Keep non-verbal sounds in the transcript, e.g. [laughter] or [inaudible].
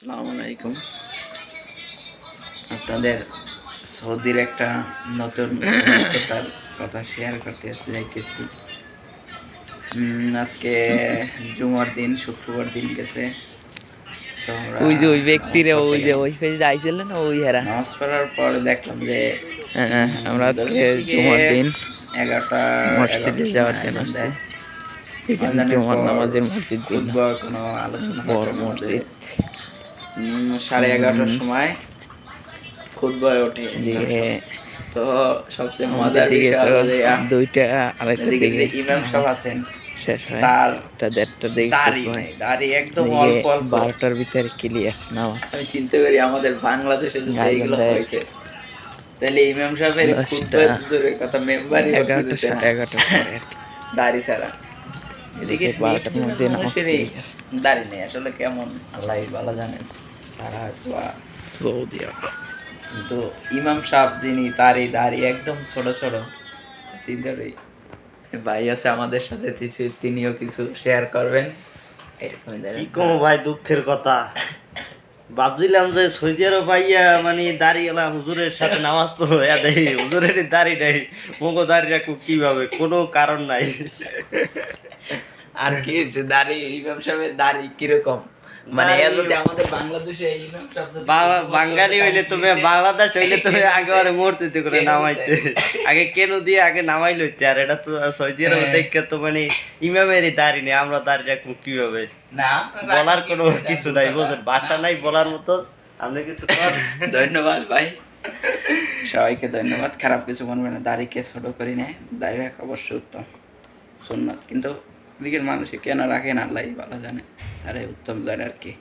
আসসালামু আলাইকুম। আপনাদের সৌদির একটা নতুন অভিজ্ঞতার কথা শেয়ার করতে যাইতেছি। আজকে জুমার দিন শুক্রবার দিন গেছে। ওই যে ওই ব্যক্তিরে ওই যে ওই পেজে আইছিল না ওই হেরা? নামাজ পড়ার পরে দেখলাম যে হ্যাঁ, হ্যাঁ, আমরা আজকে জুমার দিন। এগারোটা মসজিদে যাওয়ার জন্য আসছি। জুমার নামাজের মসজিদ দিন কোনো আলোচনা বড় মসজিদ। সাড়ে এগারোটার সময় ওঠে তো সবচেয়ে মজার বিষয় দুইটা আড়াইটার দিকে ইমাম সাহেব আছেন শেষ হয়। তার দেড়টার দিকে দাড়ি নেই, একদম অল্প অল্প। বারোটার ভিতরে ক্লিয়ার নামাজ। আমি চিন্তা করি আমাদের বাংলাদেশে যদি এইগুলো গন্ধায়। তাহলে ইমাম সাহেবের দশটা। দূরের কথা মেম্বারই এগারোটা সাড়ে [laughs] দাড়ি ছাড়া। এদিকে বারোটার মধ্যে নামাজ মানুষেরই দাড়ি নেই আসলে কেমন? আল্লাহ ভালো জানেন। সৌদি আরব ইমাম সাহেব যিনি তার এই দাড়ি একদম ছোট ছোট। চিন্তা ভাই আছে আমাদের সাথে কিছু- তিনিও কিছু শেয়ার করবেন। এরকমই কি কম ভাই দুঃখের কথা? ভাবছিলাম যে সৌদি আরব পাইয়া মানে দাঁড়িয়েলা হুজুরের সাথে নামাজ পড়ো এ দেখি হুজুরের দাড়ি নাই মগো দাড়ি রাখব কীভাবে? কোনো কারণ নাই। আর কি হয়েছে? দাড়ি ইমাম সাহেবের দাড়ি কীরকম? মানে আমাদের বাংলাদেশে বাঙালি হইলে তুমি বাংলাদেশ হইলে তুমি [laughs] আগে আরে মরতে করে কেন নামাইতে। আগে কেন দিয়ে আগে নামাই লইতে আর এটা তো সৌদি আরব হ্যাঁ। দেখে তো মানে ইমামেরই দাড়ি নেই আমরা দাড়ি রাখব কীভাবে? না বলার কোনো কিছু নাই বুঝলেন? ভাষা নাই বলার মতো আপনি কিছু [laughs] ধন্যবাদ ভাই। সবাইকে ধন্যবাদ। খারাপ কিছু মনে না দাড়িকে ছোট করি না দাড়ি রাখা অবশ্যই উত্তম সুন্নত। কিন্তু দিকের মানুষ কেন রাখে না? আল্লাহ ভালো জানে। তারাই উত্তম জানে আর কি